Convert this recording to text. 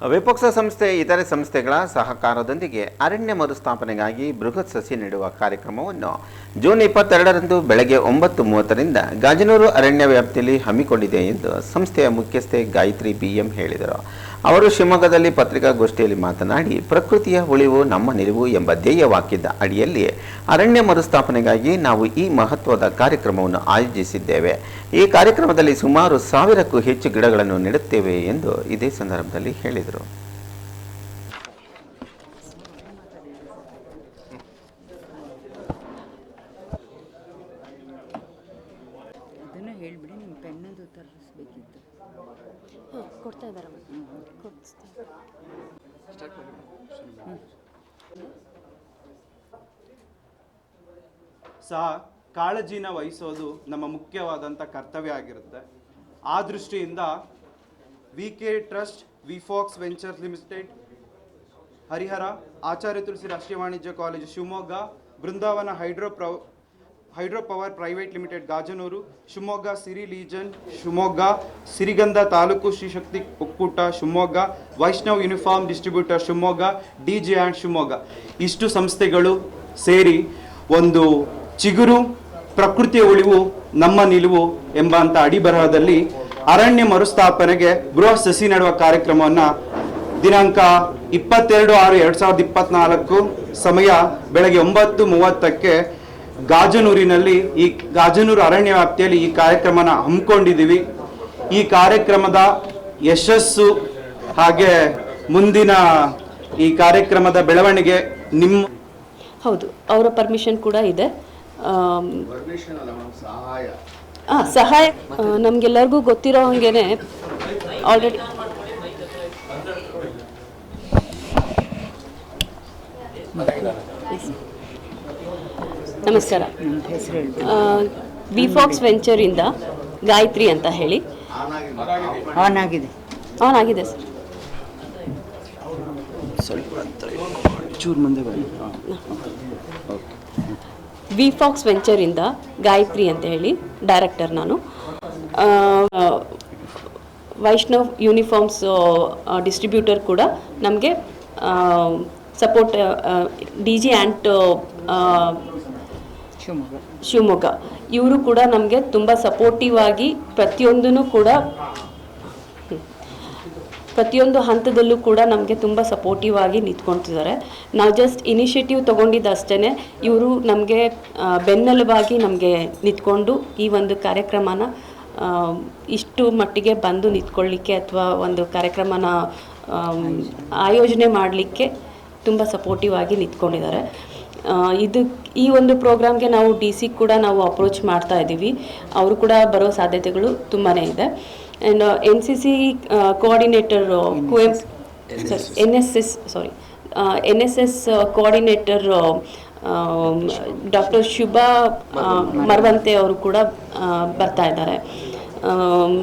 ವಿಪಕ್ಷ ಸಂಸ್ಥೆ, ಇತರೆ ಸಂಸ್ಥೆಗಳ ಸಹಕಾರದೊಂದಿಗೆ ಅರಣ್ಯ ಮರುಸ್ಥಾಪನೆಗಾಗಿ ಬೃಹತ್ ಸಸಿ ನೆಡುವ ಕಾರ್ಯಕ್ರಮವನ್ನು ಜೂನ್ ಇಪ್ಪತ್ತೆರಡರಂದು ಬೆಳಗ್ಗೆ ಒಂಬತ್ತು ಮೂವತ್ತರಿಂದ ಗಾಜನೂರು ಅರಣ್ಯ ವ್ಯಾಪ್ತಿಯಲ್ಲಿ ಹಮ್ಮಿಕೊಂಡಿದೆ ಎಂದು ಸಂಸ್ಥೆಯ ಮುಖ್ಯಸ್ಥೆ ಗಾಯತ್ರಿ ಬಿಎಂ ಹೇಳಿದರು. ಅವರು ಶಿವಮೊಗ್ಗದಲ್ಲಿ ಪತ್ರಿಕಾಗೋಷ್ಠಿಯಲ್ಲಿ ಮಾತನಾಡಿ, ಪ್ರಕೃತಿಯ ಉಳಿವು ನಮ್ಮ ನಿಲುವು ಎಂಬ ಧ್ಯೇಯ ವಾಕ್ಯದ ಅಡಿಯಲ್ಲಿ ಅರಣ್ಯ ಮರುಸ್ಥಾಪನೆಗಾಗಿ ನಾವು ಈ ಮಹತ್ವದ ಕಾರ್ಯಕ್ರಮವನ್ನು ಆಯೋಜಿಸಿದ್ದೇವೆ. ಈ ಕಾರ್ಯಕ್ರಮದಲ್ಲಿ ಸುಮಾರು ಸಾವಿರಕ್ಕೂ ಹೆಚ್ಚು ಗಿಡಗಳನ್ನು ನೆಡುತ್ತೇವೆ ಎಂದು ಇದೇ ಸಂದರ್ಭದಲ್ಲಿ ಹೇಳಿದರು. ಅದನ್ನು ಹೇಳಿಬಿಡಿ ನಿಮ್ಮ ಪೆನ್ನದು ತರಿಸ್ಬೇಕಿತ್ತು ಹಾಂ ಕೊಡ್ತಾ ಇದ್ದಾರೆ ಕೊಡಿಸ್ತಾ ಸಹ ಕಾಳಜಿನ ವಹಿಸೋದು ನಮ್ಮ ಮುಖ್ಯವಾದಂಥ ಕರ್ತವ್ಯ ಆಗಿರುತ್ತೆ. ಆ ದೃಷ್ಟಿಯಿಂದ V K trust ವಿಫಾಕ್ಸ್ ventures limited, Harihara, Acharya Tulasi Rashtriya Vanijya college Shivamogga, Brindavan hydro pro, hydro power private limited Gajanur, Shivamogga Siri legion, Shivamogga, Sirigandha taluk Shrishakti ಒಕ್ಕೂಟ Shivamogga, Vaishnav uniform distributor Shivamogga, D J and Shivamogga. ಇಷ್ಟು ಸಂಸ್ಥೆಗಳು ಸೇರಿ ಒಂದು ಚಿಗುರು ಪ್ರಕೃತಿಯ ಉಳಿವು, ನಮ್ಮ ನಿಲುವು ಎಂಬಂತ ಅಡಿಬರಹದಲ್ಲಿ ಅರಣ್ಯ ಮರುಸ್ಥಾಪನೆಗೆ ಗೃಹ ಸಸಿ ನೆಡುವ ಕಾರ್ಯಕ್ರಮವನ್ನು ದಿನಾಂಕ ಇಪ್ಪತ್ತೆರಡು ಆರು ಎರಡು ಸಾವಿರದ ಇಪ್ಪತ್ನಾಲ್ಕು ಸಮಯ ಬೆಳಗ್ಗೆ ಒಂಬತ್ತು ಮೂವತ್ತಕ್ಕೆ ಗಾಜನೂರಿನಲ್ಲಿ ಈ ಗಾಜನೂರು ಅರಣ್ಯ ವ್ಯಾಪ್ತಿಯಲ್ಲಿ ಈ ಕಾರ್ಯಕ್ರಮನ ಹಮ್ಮಿಕೊಂಡಿದ್ದೀವಿ. ಈ ಕಾರ್ಯಕ್ರಮದ ಯಶಸ್ಸು ಹಾಗೆ ಮುಂದಿನ ಈ ಕಾರ್ಯಕ್ರಮದ ಬೆಳವಣಿಗೆ ನಿಮ್ಮ ಹೌದು ಅವರ ಪರ್ಮಿಷನ್ ಕೂಡ ಇದೆ. ಮೇಡಮ್ ಸಹಾಯ ನಮಗೆಲ್ಲರಿಗೂ ಗೊತ್ತಿರೋ ಹಾಗೇನೆ ಆಲ್ರೆಡಿ ನಮಸ್ಕಾರ. ಬಿಫಾಕ್ಸ್ ವೆಂಚರಿಂದ ಗಾಯತ್ರಿ ಅಂತ ಹೇಳಿ. ಆನ್ ಆಗಿದೆ. ಆನ್ ಆಗಿದೆ ಸರ್ ಚೂರು ಮುಂದೆ ಬನ್ನಿ. ವಿಫಾಕ್ಸ್ ವೆಂಚರಿಂದ ಗಾಯತ್ರಿ ಅಂತ ಹೇಳಿ ಡೈರೆಕ್ಟರ್ ನಾನು ವೈಷ್ಣವ್ ಯೂನಿಫಾರ್ಮ್ಸ್ ಡಿಸ್ಟ್ರಿಬ್ಯೂಟರ್ ಕೂಡ ನಮಗೆ support D G and Shivamogga ಇವರು ಕೂಡ ನಮಗೆ ತುಂಬ ಸಪೋರ್ಟಿವ್ ಆಗಿ ಪ್ರತಿಯೊಂದೂ ಕೂಡ. ಪ್ರತಿಯೊಂದು ಹಂತದಲ್ಲೂ ಕೂಡ ನಮಗೆ ತುಂಬ ಸಪೋರ್ಟಿವ್ ಆಗಿ ನಿಂತ್ಕೊಳ್ತಿದ್ದಾರೆ. ನಾವು ಜಸ್ಟ್ ಇನಿಷಿಯೇಟಿವ್ ತೊಗೊಂಡಿದ್ದು ಅಷ್ಟೇ ಇವರು ನಮಗೆ ಬೆನ್ನೆಲುಬಾಗಿ ನಮಗೆ ನಿಂತ್ಕೊಂಡು ಈ ಒಂದು ಕಾರ್ಯಕ್ರಮನ ಇಷ್ಟು ಮಟ್ಟಿಗೆ ಬಂದು ನಿಂತ್ಕೊಳ್ಳಿಕ್ಕೆ ಅಥವಾ ಒಂದು ಕಾರ್ಯಕ್ರಮನ ಆಯೋಜನೆ ಮಾಡಲಿಕ್ಕೆ ತುಂಬ ಸಪೋರ್ಟಿವ್ ಆಗಿ ನಿಂತ್ಕೊಂಡಿದ್ದಾರೆ. ಇದು, ಈ ಒಂದು ಪ್ರೋಗ್ರಾಮ್ಗೆ ನಾವು ಡಿ ಸಿ ಕೂಡ ನಾವು ಅಪ್ರೋಚ್ ಮಾಡ್ತಾ ಇದ್ದೀವಿ ಅವರು ಕೂಡ ಬರೋ ಸಾಧ್ಯತೆಗಳು ತುಂಬಾ ಇದೆ. And N C C coordinator ಕುವೆಂ N S S sorry N S S coordinator doctor Shubha Maravanthe ಅವರು ಕೂಡ ಆ, ಬರ್ತಾ ಇದ್ದಾರೆ. ಆಮ್,